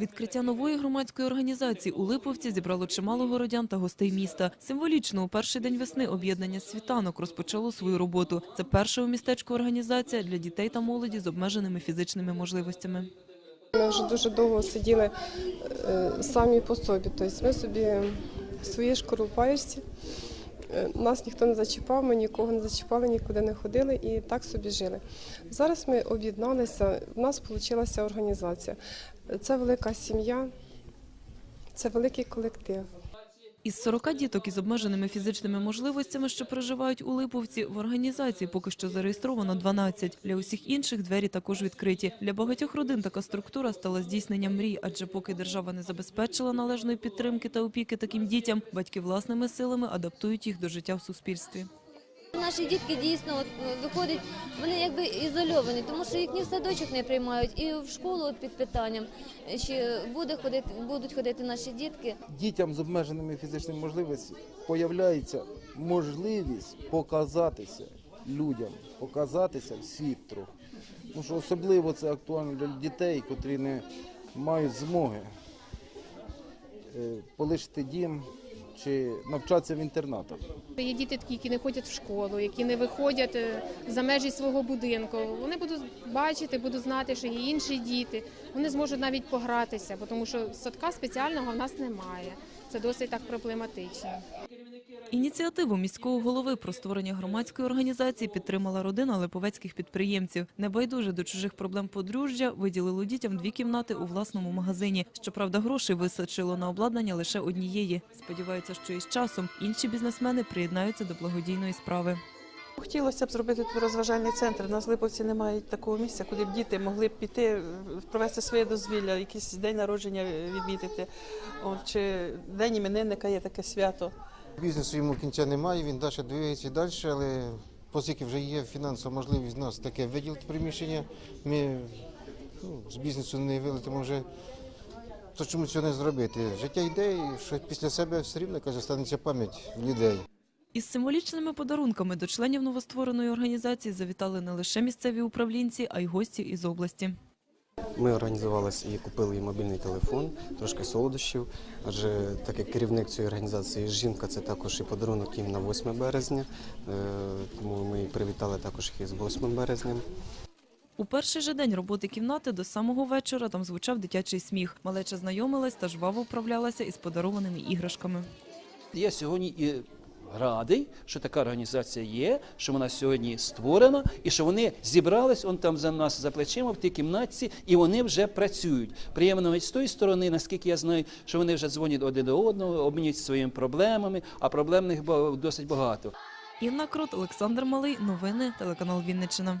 Відкриття нової громадської організації у Липовці зібрало чимало городян та гостей міста. Символічно у перший день весни об'єднання світанок розпочало свою роботу. Це перша у містечку організація для дітей та молоді з обмеженими фізичними можливостями. Ми вже дуже довго сиділи е, самі по собі. Тобто ми собі в своїй шкарупаєшці. Е, Нас ніхто не зачіпав, ми нікого не зачіпали, нікуди не ходили і так собі жили. Зараз ми об'єдналися, в нас вийшла організація. Це велика сім'я, це великий колектив. Із 40 діток із обмеженими фізичними можливостями, що проживають у Липовці, в організації поки що зареєстровано 12. Для усіх інших двері також відкриті. Для багатьох родин така структура стала здійсненням мрій, адже поки держава не забезпечила належної підтримки та опіки таким дітям, батьки власними силами адаптують їх до життя в суспільстві. Наші дітки дійсно от, е, виходять, вони якби ізольовані, тому що їх в садочок не приймають, і в школу от під питанням, чи буде ходити, будуть ходити наші дітки. дітям з обмеженими фізичними можливостями появляється можливість показатися людям, показатися в світ трохи. Тому що особливо це актуально для дітей, котрі не мають змоги е, полишити дім чи навчатися в інтернатах. Є діти такі, які не ходять в школу, які не виходять е, за межі свого будинку. Вони будуть бачити, будуть знати, що є інші діти. Вони зможуть навіть погратися, тому що садка спеціального в нас немає. Це досить так проблематично. Ініціативу міського голови про створення громадської організації підтримала родина липовецьких підприємців. Небайдуже до чужих проблем подружжя виділило дітям дві кімнати у власному магазині. Щоправда, грошей височило на обладнання лише однієї. Сподіваються, що із часом інші бізнесмени приєднаються до благодійної справи. Хотілося б зробити тут розважальний центр. У нас в Липовці немає такого місця, куди б діти могли б піти, провести своє дозвілля, якийсь день народження відмітити. Чи день іменинника є таке свято. Бізнесу йому кінця немає, він далі двигається далі, але оскільки вже є фінансова можливість у нас таке виділити приміщення, ми ну, з бізнесу не вилетимо вже. То чому цього не зробити? Життя йде, і що після себе все рівно якась останеться пам'ять людей. Із символічними подарунками до членів новоствореної організації завітали не лише місцеві управлінці, а й гості із області. Ми організувалися і купили їй мобільний телефон, трошки солодощів. Адже так як керівник цієї організації жінка, це також і подарунок їм на 8 березня. Е, Тому ми і привітали також їх з 8 березням. У перший же день роботи кімнати до самого вечора там звучав дитячий сміх. Малеча знайомилась та жваво вправлялася із подарованими іграшками. Я сьогодні і радий, що така організація є, що вона сьогодні створена, і що вони зібрались он там за нас за плечима в тій кімнатці, і вони вже працюють. Приємно з тої сторони, наскільки я знаю, що вони вже дзвонять один до одного, обмінюються своїми проблемами, а проблемних досить багато. Інна Крут, Олександр Малий. Новини телеканал Вінниччина.